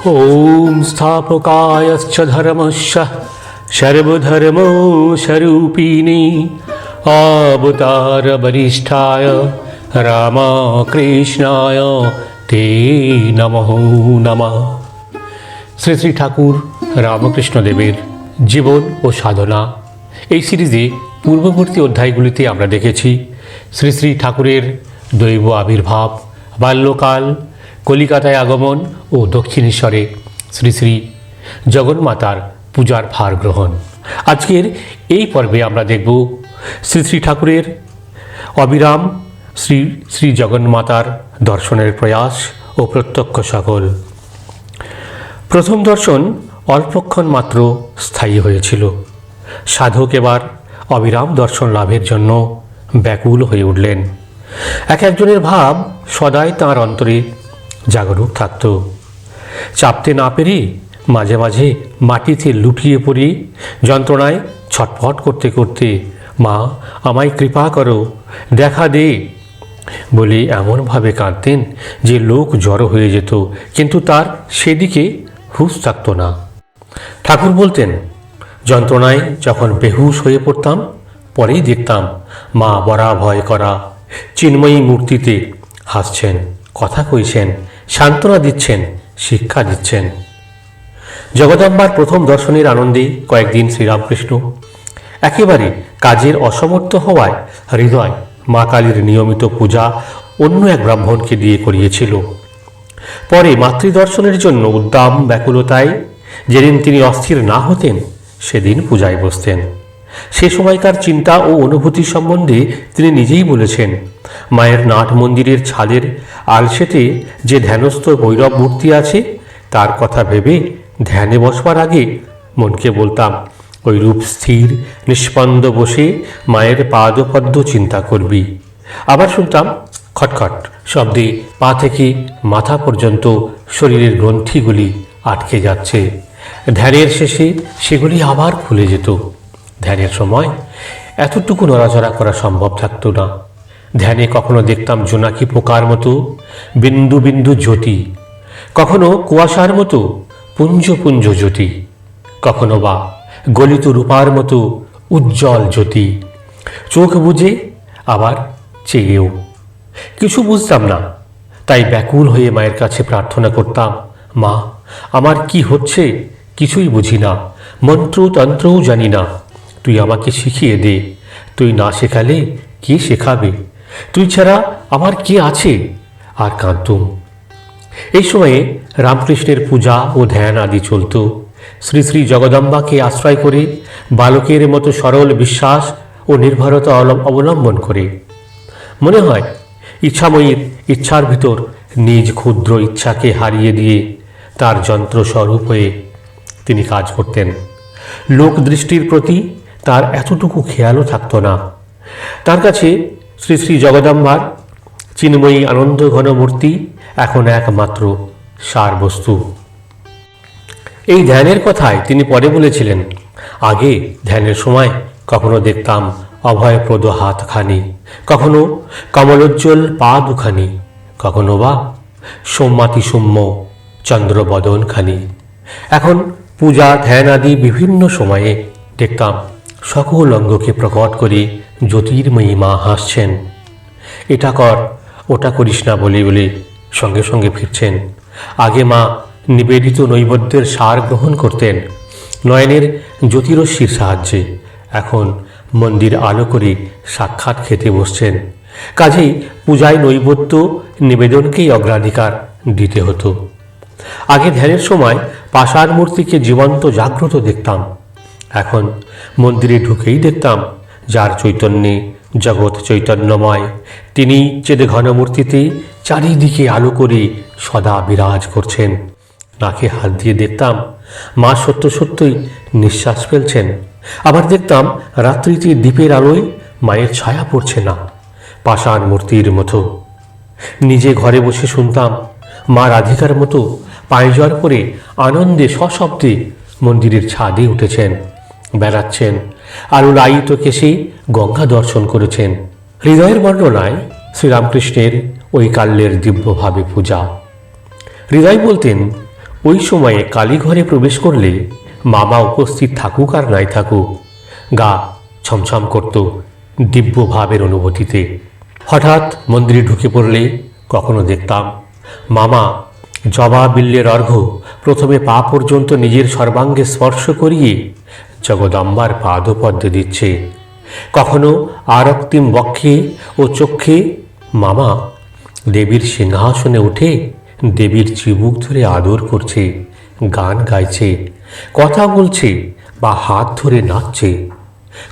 ॐ स्थापकायश्च धर्मस्य सर्वधर्मो स्वरूपिणी अवतारवरिष्ठाय রামকৃষ্ণায় তে নমঃ নমঃ শ্রী শ্রী ঠাকুর রামকৃষ্ণদেবের জীবন ও সাধনা এই সিরিজে পূর্ববর্তী অধ্যায়গুলিতে আমরা দেখেছি শ্রী শ্রী ঠাকুরের দৈব আবির্ভাব বাল্যকাল কলিকাতায় আগমন ও দক্ষিণেশ্বরে শ্রী শ্রী জগন্মাতার পূজার ভার গ্রহণ। আজকের এই পর্বে আমরা দেখব শ্রী শ্রী ঠাকুরের অবিরাম শ্রী শ্রী জগন্মাতার দর্শনের প্রয়াস ও প্রত্যক্ষ সকল। প্রথম দর্শন অল্পক্ষণ মাত্র স্থায়ী হয়েছিল। সাধক এবার অবিরাম দর্শন লাভের জন্য ব্যাকুল হয়ে উঠলেন। এক একজনের ভাব সদাই তাঁর অন্তরে জাগরুক থাকত। চাপতে না পেরে মাঝে মাঝে মাটিতে লুটিয়ে পড়ে যন্ত্রণায় ছটফট করতে করতে, মা, আমায় কৃপা করো, দেখা দে। বলে এমনভাবে কাঁদতেন যে লোক জড়ো হয়ে যেত, কিন্তু তার সেদিকে হুঁশ থাকত না। ঠাকুর বলতেন, যন্ত্রণায় যখন বেহুশ হয়ে পড়তাম, পরেই দেখতাম মা বরা ভয় করা চিন্ময়ী মূর্তিতে হাসছেন, কথা কইছেন সান্ত্বনা দিচ্ছেন, শিক্ষা দিচ্ছেন। জগদম্বার প্রথম দর্শনের আনন্দে কয়েকদিন শ্রীরামকৃষ্ণ। একেবারে কাজের অসমর্থ হওয়ায় হৃদয় মা কালীর নিয়মিত পূজা অন্য এক ব্রাহ্মণকে দিয়ে করিয়েছিল। পরে মাতৃদর্শনের জন্য উদ্দাম ব্যাকুলতায় যেদিন তিনি অস্থির না হতেন, সেদিন পূজায় বসতেন। সে সময়কার চিন্তা ও অনুভূতি সম্বন্ধে তিনি নিজেই বলেছেন, মায়ের নাট মন্দিরের ছাদের আলসেতে যে ধ্যানস্থ ভৈরব মূর্তি আছে, তার কথা ভেবে ধ্যানে বসবার আগে মনকে বলতাম ওই রূপ স্থির, নিষ্পন্দ বসে মায়ের পাদপদ্ম চিন্তা করবি। আবার শুনতাম, খটখট শব্দে পা থেকে মাথা পর্যন্ত শরীরের গ্রন্থিগুলি আটকে যাচ্ছে। ধ্যানের শেষে সেগুলি আবার খুলে যেত। ধ্যানের সময় এতটুকু নড়াচড়া করা সম্ভব থাকতো না। ধ্যানে কখনো দেখতাম জোনাকি পোকার মতো, বিন্দু বিন্দু জ্যোতি, কখনো কুয়াশার মতো, পুঞ্জ পুঞ্জ জ্যোতি, কখনো বা গলিত রূপার মতো উজ্জ্বল জ্যোতি। চোখ বুঝে আবার চেয়েও। কিছু বুঝতাম না, তাই ব্যাকুল হয়ে মায়ের কাছে প্রার্থনা করতাম, মা, আমার কি হচ্ছে কিছুই বুঝি না মন্ত্র তন্ত্রও জানি না। তুই আমাকে শিখিয়ে দে। তুই না শেখালে কে শেখাবে? তুই ছাড়া আমার কে আছে? আর কাঁদতুম এই সময়ে রামকৃষ্ণের পূজা ও ধ্যান আদি চলত। শ্রী শ্রী জগদম্বাকে আশ্রয় করে বালকের মতো সরল বিশ্বাস ও নির্ভরতা অবলম্বন করে। মনে হয় ইচ্ছাময়ীর ইচ্ছার ভিতর নিজ ক্ষুদ্র ইচ্ছাকে হারিয়ে দিয়ে তার যন্ত্রস্বরূপ হয়ে তিনি কাজ করতেন। লোক দৃষ্টির প্রতি তার এতটুকু খেয়ালও থাকতো না। তার কাছে শ্রী শ্রী জগদম্বার, চিন্ময়ী আনন্দ ঘন মূর্তি এখন একমাত্র সার বস্তু এই ধ্যানের কথায় তিনি পরে বলেছিলেন, আগে ধ্যানের সময় কখনো দেখতাম অভয়প্রদ হাতখানি, কখনো কমলোজ্জ্বল পা দুখানি, কখনো বা সোমমাতি সৌম্য চন্দ্রবদনখানি। এখন পূজা, ধ্যান আদি বিভিন্ন সময়ে দেখতাম সকল অঙ্গকে প্রকট করে জ্যোতির্ময়ী মা হাসছেন। এটা কর, ওটা করিস না, বলে বলে সঙ্গে সঙ্গে ফিরছেন। আগে মা নিবেদিত নৈবেদ্যের সার গ্রহণ করতেন, নয়নের জ্যোতিরশ্মির সাহায্যে। এখন মন্দির আলো করে সাক্ষাৎ খেতে বসছেন। কাজেই পূজায় নৈবেদ্য নিবেদনকেই অগ্রাধিকার দিতে হতো। আগে ধ্যানের সময় পাষাণ মূর্তিকে জীবন্ত জাগ্রত দেখতাম। এখন মন্দিরে ঢুকেই দেখতাম, যার চৈতন্যে জগৎ চৈতন্যময়। তিনি চেদে ঘনমূর্তিতে চারিদিকে আলো করে সদা বিরাজ করছেন। নাকে হাত দিয়ে দেখতাম, মা সত্য সত্যই নিঃশ্বাস ফেলছেন। আবার দেখতাম, রাত্রিতে দ্বীপের আলোয় মায়ের ছায়া পড়ছে না, পাষাণ মূর্তির মতো। নিজে ঘরে বসে শুনতাম, মা রাধিকার মতো পায়জর করে আনন্দে সশব্দে মন্দিরের ছাদে উঠেছেন। বেড়াচ্ছেন। আর লাইত কেসে গঙ্গা দর্শন করেছেন। হৃদয়ের বর্ণনায় শ্রীরামকৃষ্ণের ওই কাল্যের দিব্যভাবে পূজা। হৃদয় বলতেন, ওই সময়ে কালীঘরে প্রবেশ করলে মামা উপস্থিত থাকুক আর নাই থাকুক। গা ছমছম করত দিব্য ভাবের অনুভূতিতে। হঠাৎ মন্দিরে ঢুকে পড়লে কখনো দেখতাম, মামা জবা বিল্লের অর্ঘ্য প্রথমে পা পর্যন্ত নিজের সর্বাঙ্গে স্পর্শ করিয়ে জগদম্বার পাদপদ্মে দিচ্ছে। কখনো আরক্তিম বক্ষে ও চক্ষে মামা দেবীর সিংহাসনে উঠে দেবীর চিবুক ধরে আদর করছে, গান গাইছে, কথা বলছে বা হাত ধরে নাচছে।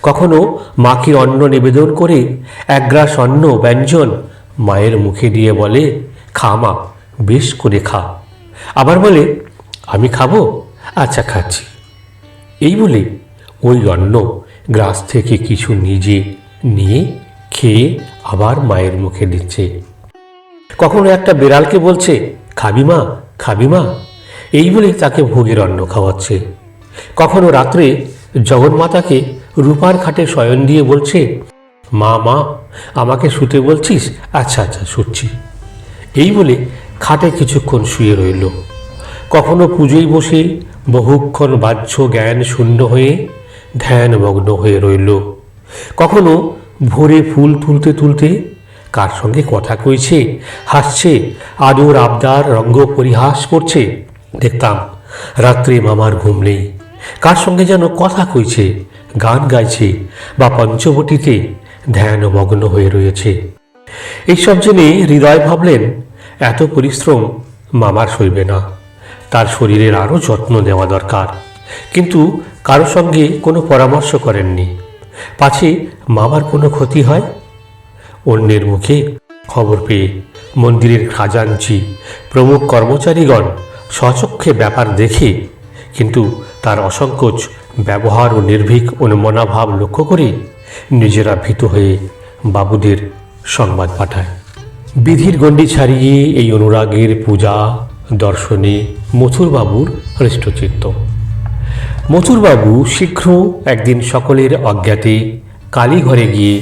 কখনো মাকে অন্ন নিবেদন করে এক গ্রাস অন্ন ব্যঞ্জন মায়ের মুখে দিয়ে বলে, খা মা, বেশ করে খা। আবার বলে, আমি খাব? আচ্ছা খাচ্ছি। এই বলে ওই অন্ন গ্রাস থেকে কিছু নিজে নিয়ে খেয়ে আবার মায়ের মুখে দিচ্ছে। কখনো একটা বিড়ালকে বলছে, খাবি মা খাবি মা। এই বলে তাকে ভোগের অন্ন খাওয়াচ্ছে। কখনো রাত্রে জগন্মাতাকে রূপার খাটে শয়ন দিয়ে বলছে, মা মা, আমাকে শুতে বলছিস? আচ্ছা আচ্ছা শুচ্ছি। এই বলে খাটে কিছুক্ষণ শুয়ে রইল। কখনো পুজোয় বসে বহুক্ষণ বাহ্য জ্ঞান শূন্য হয়ে ধ্যানমগ্ন হয়ে রইল। কখনো ভোরে ফুল তুলতে তুলতে কার সঙ্গে কথা কইছে, হাসছে, আদর, আবদার, রঙ্গ পরিহাস করছে, দেখতাম রাত্রে মামার ঘুম নেই। কার সঙ্গে যেন কথা কইছে, গান গাইছে বা পঞ্চবটিতে ধ্যানমগ্ন হয়ে রয়েছে। এইসব জেনে হৃদয় ভাবলেন, এত পরিশ্রম মামার সইবে না। তার শরীরের আরও যত্ন নেওয়া দরকার। কিন্তু কারও সঙ্গে কোনো পরামর্শ করেননি। পাছে মামার কোনো ক্ষতি হয়? অন্যের মুখে খবর পেয়ে মন্দিরের খাজাঞ্চি, প্রমুখ কর্মচারীগণ স্বচক্ষে ব্যাপার দেখে কিন্তু তার অসংকোচ, ব্যবহার ও নির্ভীক অনুমনাভাব লক্ষ্য করে নিজেরা ভীত হয়ে বাবুদের সংবাদ পাঠায়। বিধির গণ্ডি ছাড়িয়ে এই অনুরাগের পূজা, দর্শনে মথুরবাবুর হৃষ্টচিত্ত। মথুরবাবু শীঘ্র একদিন সকলের অজ্ঞাতে কালীঘরে গিয়ে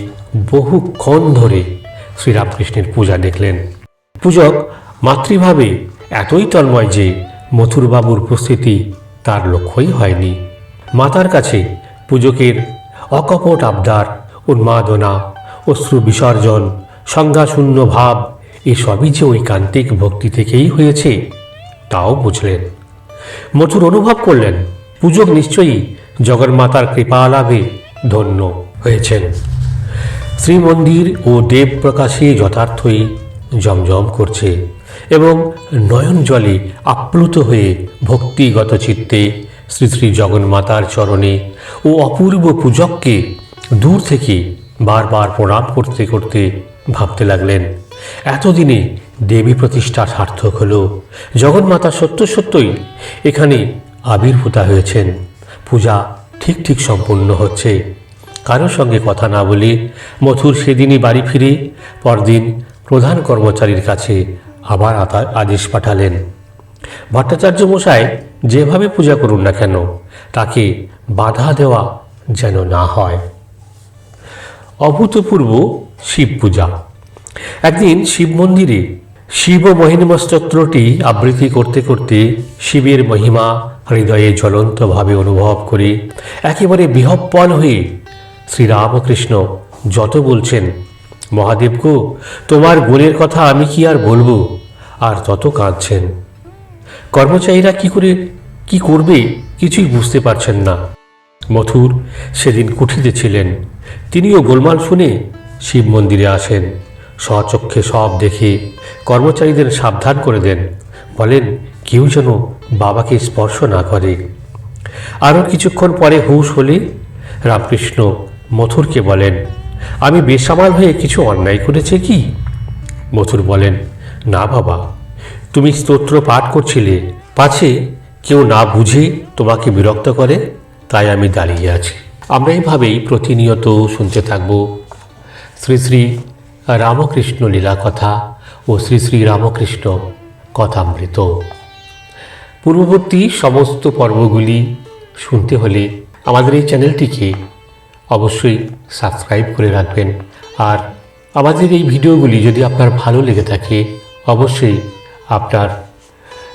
বহুক্ষণ ধরে শ্রীরামকৃষ্ণের পূজা দেখলেন। পূজক মাতৃভাবে এতই তন্ময় যে মথুরবাবুর উপস্থিতি তার লক্ষ্যই হয়নি। মাতার কাছে পূজকের অকপট আবদার, উন্মাদনা, অশ্রু বিসর্জন, সংজ্ঞাশূন্য ভাব এসবই যে ঐকান্তিক ভক্তি থেকেই হয়েছে, তাও বুঝলেন। মথুর অনুভব করলেন পূজক নিশ্চয়ই জগন্মাতার কৃপা লাভে ধন্য হয়েছেন। শ্রীমন্দির ও দেব প্রকাশে যথার্থই জমজম করছে এবং নয়ন জলে আপ্লুত হয়ে ভক্তিগত চিত্তে শ্রী শ্রী জগন্মাতার চরণে ও অপূর্ব পূজককে দূর থেকে বারবার প্রণাম করতে করতে ভাবতে লাগলেন। এতদিনে দেবী প্রতিষ্ঠা সার্থক হল। জগন্মাতা সত্য সত্যই এখানে আবির্ভূতা হয়েছেন। পূজা ঠিক ঠিক সম্পূর্ণ হচ্ছে। কারোর সঙ্গে কথা না বলে মথুর সেদিনই বাড়ি ফিরে পরদিন প্রধান কর্মচারীর কাছে আবার আদেশ পাঠালেন। ভট্টাচার্য মশাই যেভাবে পূজা করুন না কেন, তাকে বাধা দেওয়া যেন না হয়। অভূতপূর্ব শিব পূজা। একদিন শিব মন্দিরে শিব মহিমা স্তোত্রটি আবৃত্তি করতে করতে শিবের মহিমা হৃদয়ে জ্বলন্তভাবে অনুভব করে একেবারে বিহব্বল হয়ে শ্রীরামকৃষ্ণ যত বলছেন, মহাদেব গো, তোমার গুণের কথা আমি কি আর বলব? আর তত কাঁদছেন। কর্মচারীরা কি করে, কি করবে কিছুই বুঝতে পারছেন না। মথুর সেদিন কুঠিতে ছিলেন। তিনিও গোলমাল শুনে শিব মন্দিরে আসেন। স্বচক্ষে সব দেখে কর্মচারীদের সাবধান করে দেন। বলেন, কেউ যেন বাবাকে স্পর্শ না করে। আরও কিছুক্ষণ পরে হুঁশ হলে রামকৃষ্ণ মথুরকে বলেন, আমি বেসামাল হয়ে কিছু অন্যায় করেছে কি? মথুর বলেন, না বাবা, তুমি স্তোত্র পাঠ করছিলে। পাছে কেউ না বুঝে তোমাকে বিরক্ত করে, তাই আমি দাঁড়িয়ে আছি। আমরা এইভাবেই প্রতিনিয়ত শুনতে থাকব। শ্রী শ্রী রামকৃষ্ণ লীলা কথা ও শ্রী শ্রী রামকৃষ্ণ কথামৃত। পূর্ববর্তী সমস্ত পর্বগুলি শুনতে হলে আমাদের এই চ্যানেলটিকে অবশ্যই সাবস্ক্রাইব করে রাখবেন। আর আমাদের এই ভিডিওগুলি যদি আপনার ভালো লেগে থাকে, অবশ্যই আপনার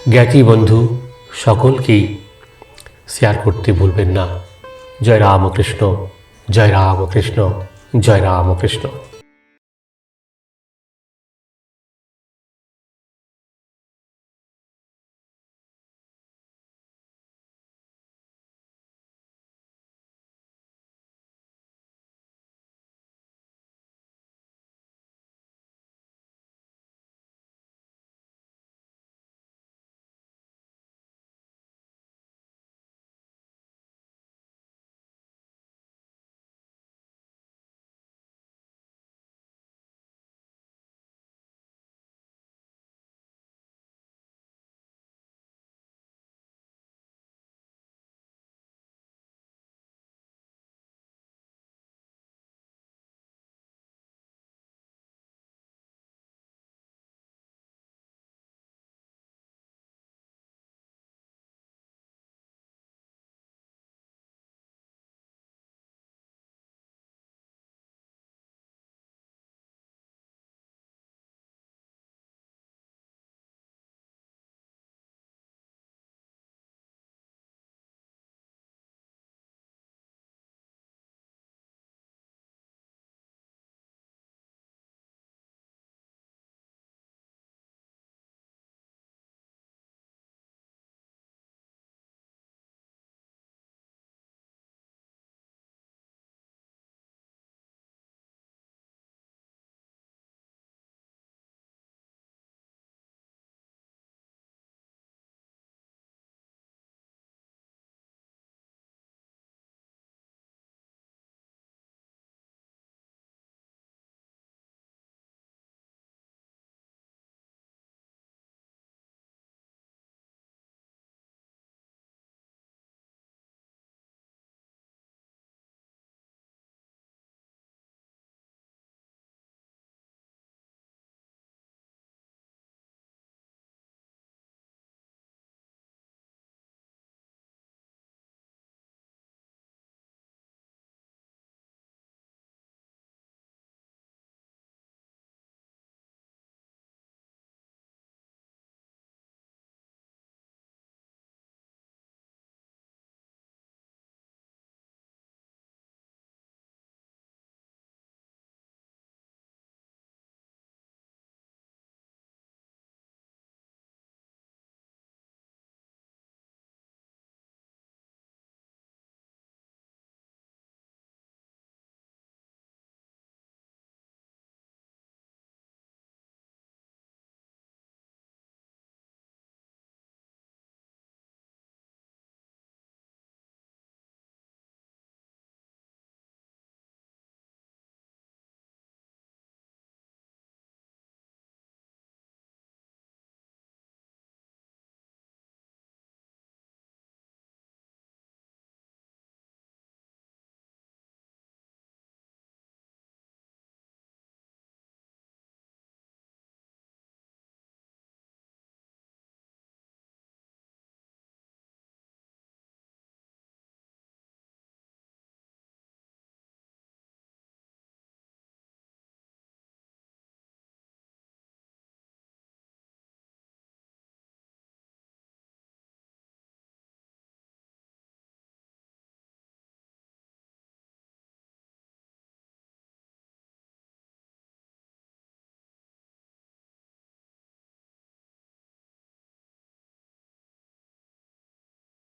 জ্ঞাতি বন্ধু সকলকেই শেয়ার করতে ভুলবেন না। জয় রামকৃষ্ণ জয় রামকৃষ্ণ জয় রামকৃষ্ণ।